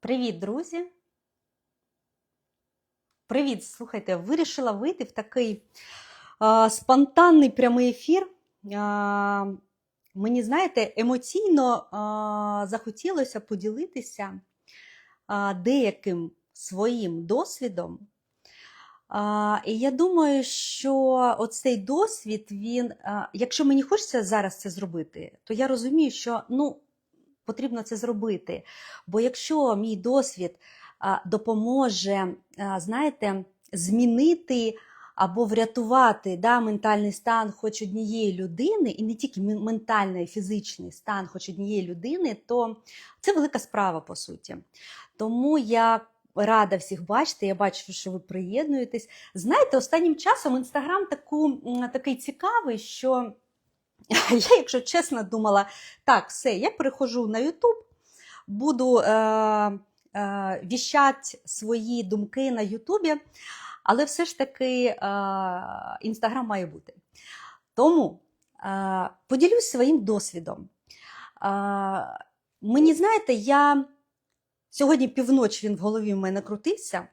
Привіт, друзі! Привіт! Слухайте, вирішила вийти в такий а, спонтанний прямий ефір. А, мені, знаєте, емоційно а, захотілося поділитися а, деяким своїм досвідом. А, і я думаю, що оцей досвід, він, а, якщо мені хочеться зараз це зробити, то я розумію, що ну, потрібно це зробити. Бо якщо мій досвід допоможе, знаєте, змінити або врятувати да, ментальний стан хоч однієї людини, і не тільки ментальний, фізичний стан хоч однієї людини, то це велика справа по суті. Тому я рада всіх бачити. Я бачу, що ви приєднуєтесь. Знаєте, останнім часом інстаграм такий цікавий, що я, якщо чесно, думала, так, все, я переходжу на Ютуб, буду е, е, віщати свої думки на Ютубі, але все ж таки е, Інстаграм має бути. Тому е, поділюсь своїм досвідом. Е, мені знаєте, я сьогодні півночі він в голові в мене крутився.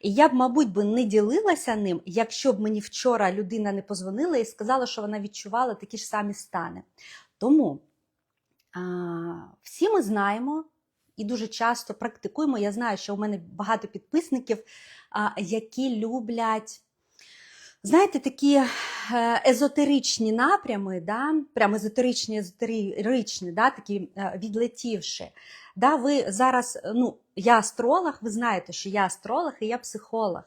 І я б, мабуть, би не ділилася ним, якщо б мені вчора людина не позвонила і сказала, що вона відчувала такі ж самі стани. Тому а, всі ми знаємо і дуже часто практикуємо. Я знаю, що у мене багато підписників, які люблять. Знаєте, такі е, езотеричні напрями, да? прям езотеричні, езотеричні, да? такі е, відлетівши. Да, ви зараз, ну, я астролог, ви знаєте, що я астролог і я психолог.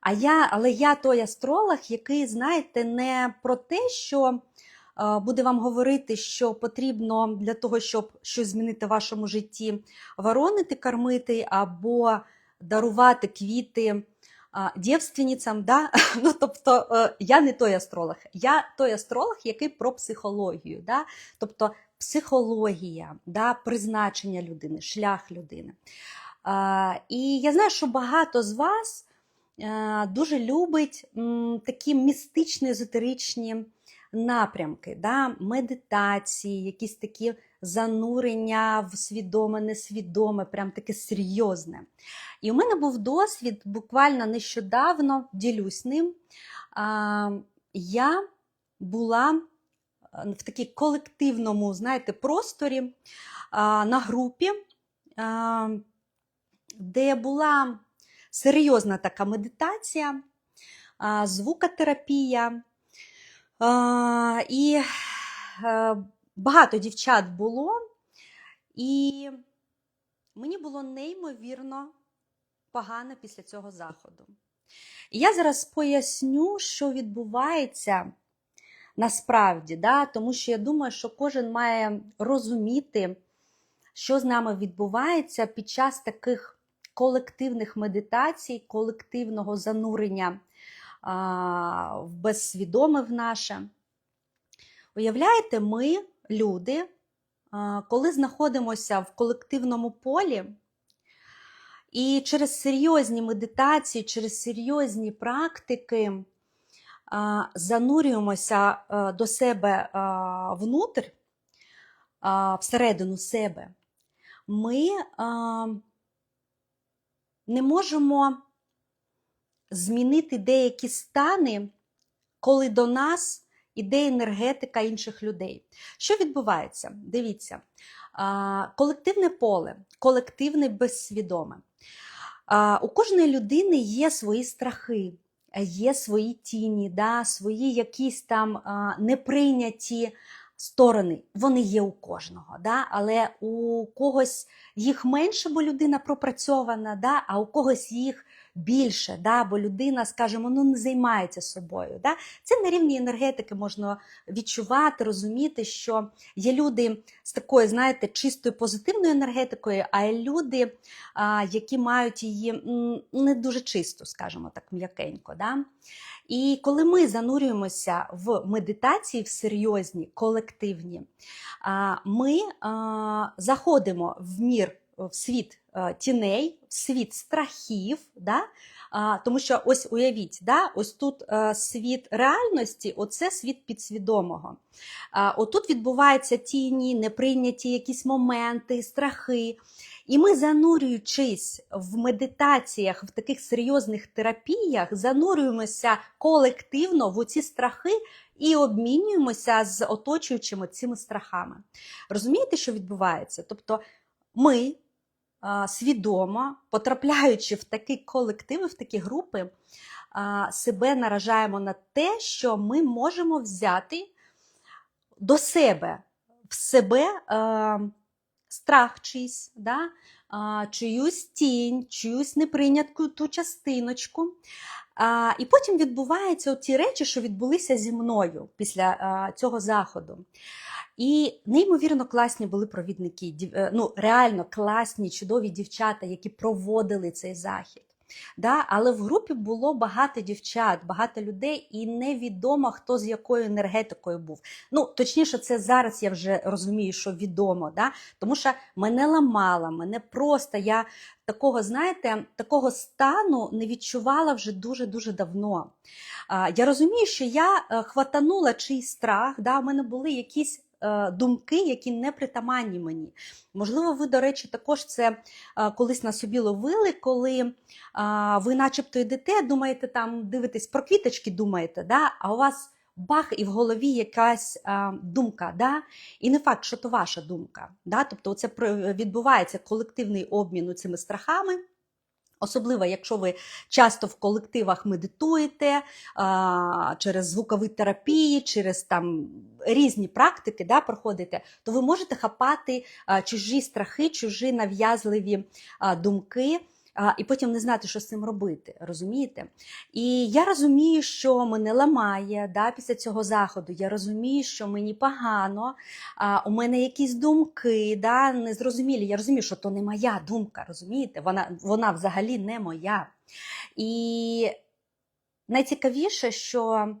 А я, але я той астролог, який, знаєте, не про те, що е, буде вам говорити, що потрібно для того, щоб щось змінити в вашому житті, воронити, кормити або дарувати квіти дівственницям. Да? Ну, тобто е, я не той астролог, я той астролог, який про психологію. Да? Тобто психологія, да, призначення людини, шлях людини. І я знаю, що багато з вас дуже любить такі містичні, езотеричні напрямки, да, медитації, якісь такі занурення в свідоме, несвідоме, прям таке серйозне. І у мене був досвід буквально нещодавно, ділюсь ним. Я була в такій колективному, знаєте, просторі на групі, де була серйозна така медитація, звукотерапія. І а, багато дівчат було, і мені було неймовірно погано після цього заходу. І я зараз поясню, що відбувається насправді, да? тому що я думаю, що кожен має розуміти, що з нами відбувається під час таких колективних медитацій, колективного занурення а, в безсвідоме в наше. Уявляєте, ми, люди, коли знаходимося в колективному полі, і через серйозні медитації, через серйозні практики занурюємося до себе внутрь, всередину себе, ми не можемо змінити деякі стани, коли до нас іде енергетика інших людей. Що відбувається? Дивіться, колективне поле, колективне безсвідоме. У кожної людини є свої страхи, є свої тіні, да, свої якісь там неприйняті сторони. Вони є у кожного, да, але у когось їх менше, бо людина пропрацьована, да, а у когось їх більше, да, бо людина, скажімо, ну не займається собою. Да. Це на рівні енергетики можна відчувати, розуміти, що є люди з такою, знаєте, чистою позитивною енергетикою, а є люди, які мають її не дуже чисто, скажімо так, м'якенько. Да. І коли ми занурюємося в медитації, в серйозні, колективні, ми заходимо в мір в світ е, тіней, в світ страхів. Да? Тому що ось уявіть, да, ось тут е, світ реальності, оце світ підсвідомого. Отут відбуваються тіні, неприйняті якісь моменти, страхи. І ми, занурюючись в медитаціях, в таких серйозних терапіях, занурюємося колективно в оці страхи і обмінюємося з оточуючими цими страхами. Розумієте, що відбувається? Тобто ми свідомо, потрапляючи в такі колективи, в такі групи, себе наражаємо на те, що ми можемо взяти до себе в себе. А, страх чийсь, да? чиюсь тінь, чиюсь неприйнятку ту частиночку. А, І потім відбуваються ті речі, що відбулися зі мною після цього заходу. І неймовірно класні були провідники, е, ну реально класні, чудові дівчата, які проводили цей захід. Да? Але в групі було багато дівчат, багато людей, і невідомо, хто з якою енергетикою був. Ну, точніше, це зараз я вже розумію, що відомо, да? тому що мене ламала, мене просто я такого, знаєте, такого стану не відчувала вже дуже-дуже давно. Я розумію, що я е, хватанула чийсь страх, да? у мене були якісь думки, які не притаманні мені. Можливо, ви, до речі, також це е, колись на собі ловили, коли ви начебто йдете, думаєте, там дивитесь про квіточки, думаєте, да? а у вас бах, і в голові якась думка. Да? І не факт, що то ваша думка. Да? Тобто це відбувається колективний обмін цими страхами. Особливо, якщо ви часто в колективах медитуєте через звукові терапії, через там різні практики да, проходите, то ви можете хапати чужі страхи, чужі нав'язливі думки. І потім не знати, що з цим робити, розумієте? І я розумію, що мене ламає да, після цього заходу. Я розумію, що мені погано, а, у мене якісь думки, да, незрозумілі. Я розумію, що то не моя думка, розумієте? Вона, вона взагалі не моя. І найцікавіше, що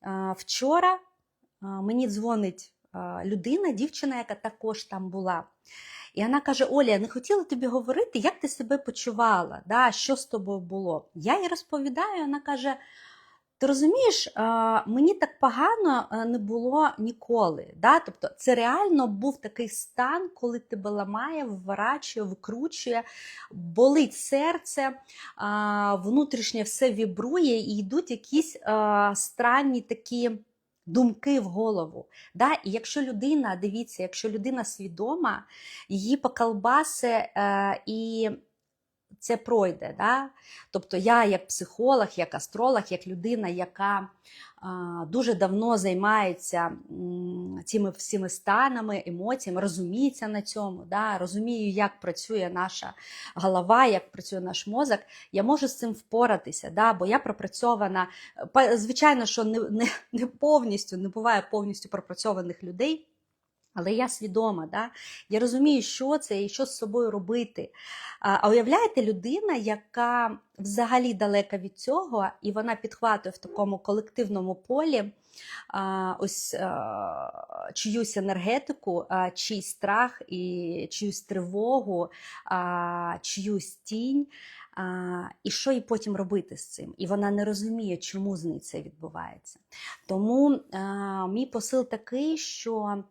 а, вчора мені дзвонить людина, дівчина, яка також там була. І вона каже: Оля, я не хотіла тобі говорити, як ти себе почувала, да, що з тобою було. Я їй розповідаю, вона каже: ти розумієш, мені так погано не було ніколи. Да? Тобто це реально був такий стан, коли тебе ламає, вворачує, викручує, болить серце, внутрішнє все вібрує і йдуть якісь странні такі. Думки в голову. Да? І якщо людина, дивіться, якщо людина свідома, її поколбаси е, і це пройде. Да? Тобто я, як психолог, як астролог, як людина, яка а, дуже давно займається цими всіми станами, емоціями, розуміється на цьому, да? розумію, як працює наша голова, як працює наш мозок, я можу з цим впоратися, да? бо я пропрацьована. Звичайно, що не, не, не повністю, не буває повністю пропрацьованих людей. Але я свідома, да? я розумію, що це і що з собою робити. А, уявляєте, людина, яка взагалі далека від цього, і вона підхватує в такому колективному полі а, ось а, чиюсь енергетику, а, чийсь страх і чиюсь тривогу, а, чиюсь тінь. А, і що їй потім робити з цим? І вона не розуміє, чому з нею це відбувається. Тому а, мій посил такий, що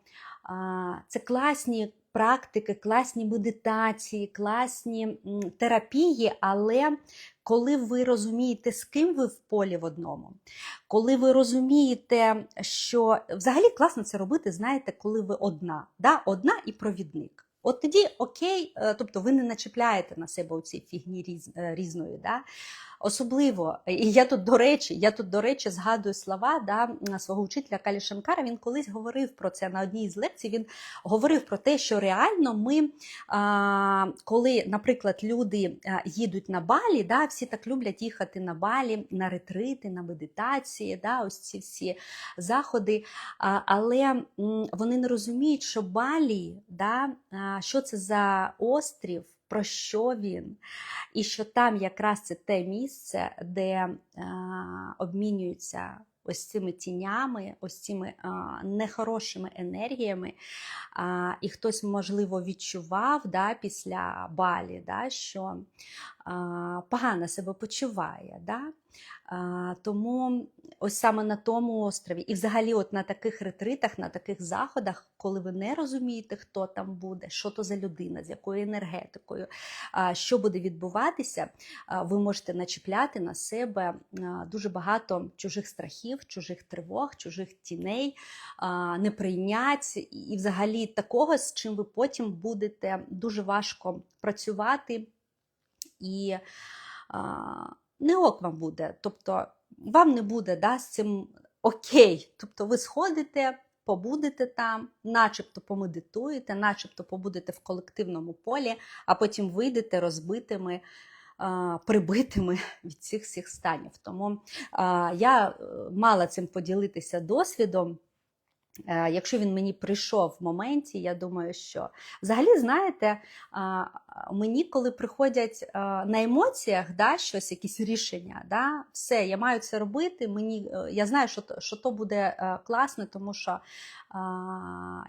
це класні практики, класні медитації, класні терапії, але коли ви розумієте, з ким ви в полі в одному, коли ви розумієте, що взагалі класно це робити, знаєте, коли ви одна, да? одна і провідник. От тоді окей, е, тобто ви не начепляєте на себе оці фігні різ, е, різної. Да? Особливо, і я тут, до речі, я тут, до речі, згадую слова да, свого вчителя Калі Шанкара. Він колись говорив про це на одній з лекцій. Він говорив про те, що реально ми, а, коли, наприклад, люди їдуть на балі, да, всі так люблять їхати на балі, на ретрити, на медитації, да, ось ці всі заходи. А, але вони не розуміють, що балі, да, що це за острів, про що він. І що там якраз це те місце, де е, обмінюються ось цими тінями, ось цими а, нехорошими енергіями. І хтось, можливо, відчував да, після балі, да, що погано себе почуває. Да? Тому ось саме на тому острові, і взагалі, от на таких ретритах, на таких заходах, коли ви не розумієте, хто там буде, що то за людина, з якою енергетикою, що буде відбуватися, ви можете начіпляти на себе дуже багато чужих страхів, чужих тривог, чужих тіней, неприйнять і взагалі такого, з чим ви потім будете дуже важко працювати і. не ок вам буде. Тобто вам не буде да, з цим окей. Тобто ви сходите, побудете там, начебто помедитуєте, начебто побудете в колективному полі, а потім вийдете розбитими. Прибитими від цих всіх станів. Тому а, я е, мала цим поділитися досвідом. Е, Якщо він мені прийшов в моменті, я думаю, що взагалі, знаєте, мені, коли приходять на емоціях да, щось, якісь рішення, да, все, я маю це робити. Мені, е, я знаю, що, що то буде е, класно, тому що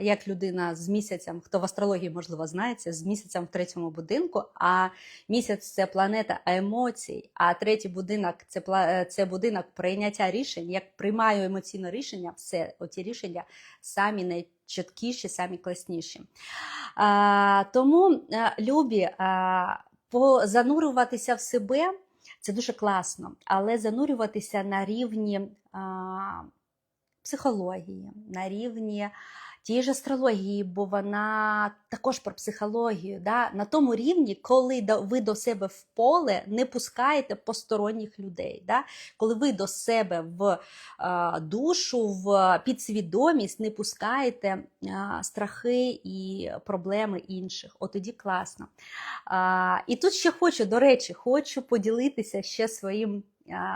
як людина з місяцем, хто в астрології, можливо, знається, з місяцем в третьому будинку, а місяць це планета емоцій, а третій будинок це, е, це будинок прийняття рішень. Як приймаю емоційне рішення, все, оті рішення самі найчіткіші, самі класніші. А, тому, е, любі, а, позанурюватися в себе це дуже класно, але занурюватися на рівні а, психології, на рівні тієї ж астрології, бо вона також про психологію. Да? На тому рівні, коли ви до себе в поле не пускаєте посторонніх людей. Да? Коли ви до себе в а, душу, в підсвідомість не пускаєте а, страхи і проблеми інших. От тоді класно. І тут ще хочу, до речі, хочу поділитися ще своїм.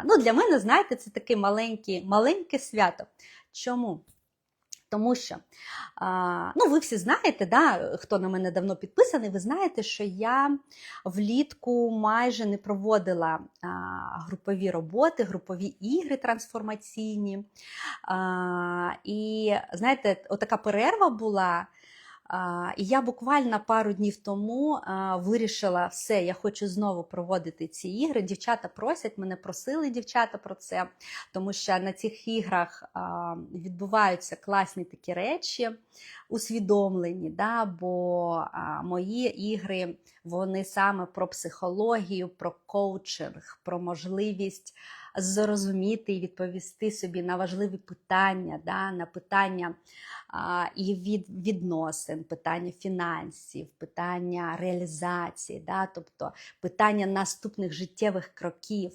Ну, для мене, знаєте, це таке маленьке свято. Чому? Тому що, а, ну, ви всі знаєте, да, хто на мене давно підписаний, ви знаєте, що я влітку майже не проводила а, групові роботи, групові ігри трансформаційні. А, і знаєте, отака перерва була. І я буквально пару днів тому вирішила все, я хочу знову проводити ці ігри. Дівчата просять, мене просили дівчата про це, тому що на цих іграх відбуваються класні такі речі, усвідомлені. Да? Бо мої ігри вони саме про психологію, про коучинг, про можливість зрозуміти і відповісти собі на важливі питання, да? на питання а, і від відносин, питання фінансів, питання реалізації, да? тобто питання наступних життєвих кроків.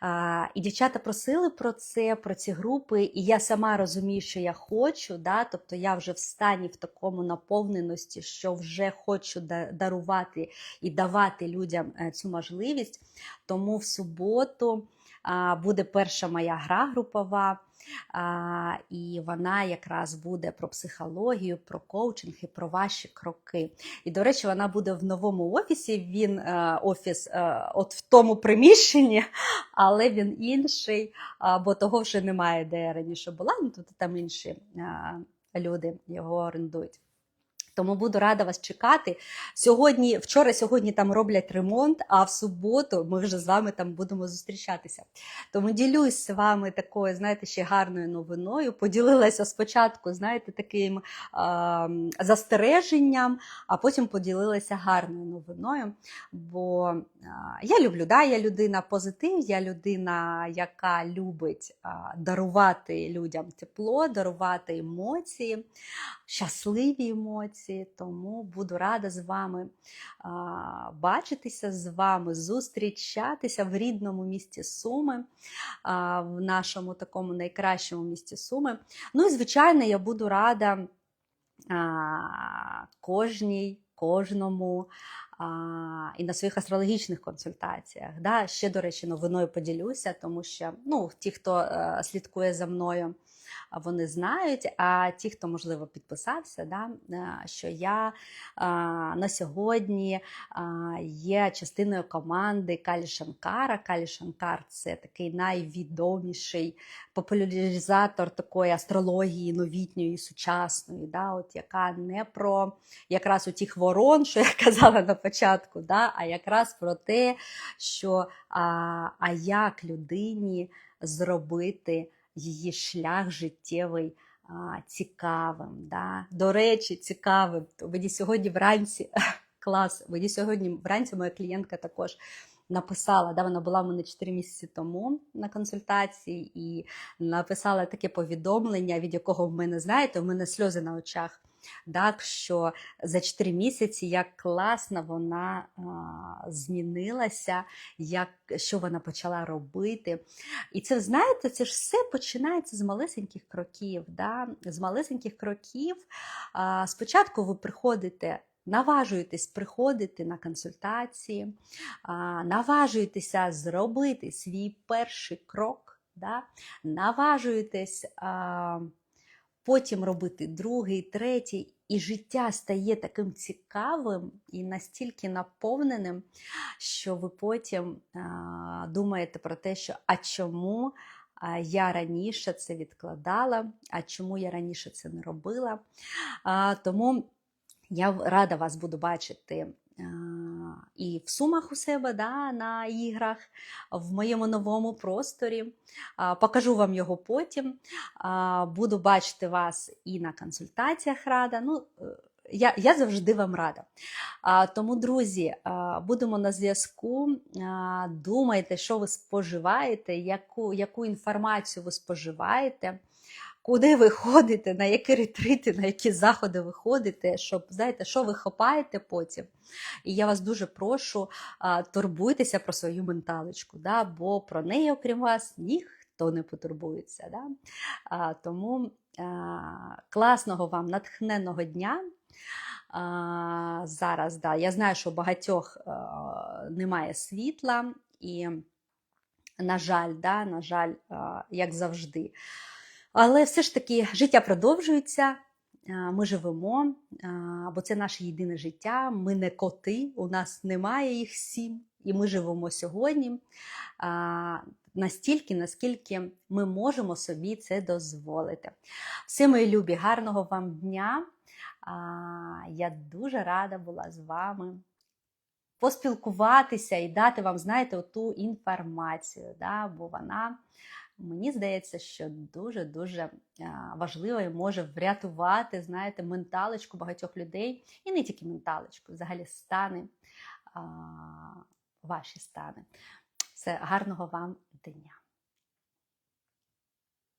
А, і дівчата просили про це, про ці групи, і я сама розумію, що я хочу, да? тобто я вже в стані в такому наповненості, що вже хочу дарувати і давати людям е, цю можливість. Тому в суботу буде перша моя гра групова. І вона якраз буде про психологію, про коучинг і про ваші кроки. І, до речі, вона буде в новому офісі. Він е, офіс е, от в тому приміщенні, але він інший, бо того вже немає, де раніше була. Ну тут там інші е, люди його орендують. Тому буду рада вас чекати. Сьогодні, вчора, сьогодні там роблять ремонт, а в суботу ми вже з вами там будемо зустрічатися. Тому ділюсь з вами такою, знаєте, ще гарною новиною. Поділилася спочатку, знаєте, таким а, застереженням, а потім поділилася гарною новиною. Бо а, я люблю, да, я людина позитив, я людина, яка любить а, дарувати людям тепло, дарувати емоції, щасливі емоції. Тому буду рада з вами бачитися, з вами зустрічатися в рідному місті Суми, в нашому такому найкращому місті Суми. Ну і звичайно, я буду рада кожній, кожному. І на своїх астрологічних консультаціях. Да? Ще, до речі, новиною поділюся, тому що ну, ті, хто е, слідкує за мною вони знають. А ті, хто можливо підписався, да, е, що я на сьогодні є частиною команди Калі Шанкара. Калі Шанкар це такий найвідоміший популяризатор такої астрології новітньої, сучасної, да, от яка не про якраз у тих ворон, що я казала на початку, да, а якраз про те, що а, а як людині зробити її шлях життєвий а, цікавим. Да? До речі, цікавим. Мені сьогодні вранці клас, мені сьогодні вранці моя клієнтка також написала, да, вона була в мене 4 місяці тому на консультації і написала таке повідомлення, від якого в мене, знаєте, в мене сльози на очах. Так, що за 4 місяці як класно вона а, змінилася, як, що вона почала робити. І це, знаєте, це ж все починається з малесеньких кроків. Да? З малесеньких кроків. А, спочатку ви приходите. Наважуєтесь приходити на консультації, наважуєтеся зробити свій перший крок, да? наважуєтесь потім робити другий, третій, і життя стає таким цікавим і настільки наповненим, що ви потім а, думаєте про те, що а чому я раніше це відкладала, а чому я раніше це не робила. А, тому я рада вас буду бачити і в сумах у себе да, на іграх, в моєму новому просторі. Покажу вам його потім. Буду бачити вас і на консультаціях рада. Ну, е, я, я завжди вам рада. А, Тому, друзі, а, будемо на зв'язку. Думайте, що ви споживаєте, яку, яку інформацію ви споживаєте куди ви ходите, на які ретрити, на які заходи ви ходите, щоб знаєте, що ви хапаєте потім. І я вас дуже прошу турбуйтеся про свою менталочку, да, бо про неї, окрім вас, ніхто не потурбується. Да? А, Тому а, класного вам натхненного дня. А, Зараз да, я знаю, що у багатьох а, немає світла, і, на жаль, да, на жаль, а, як завжди. Але все ж таки життя продовжується, ми живемо, бо це наше єдине життя. Ми не коти, у нас немає їх сім, і ми живемо сьогодні настільки, наскільки ми можемо собі це дозволити. Все, мої любі, гарного вам дня! Я дуже рада була з вами. Поспілкуватися і дати вам, знаєте, ту інформацію, да, бо вона Мені здається, що дуже-дуже важливо і може врятувати, знаєте, менталочку багатьох людей, і не тільки менталочку, взагалі стани, ваші стани. Все, гарного вам дня!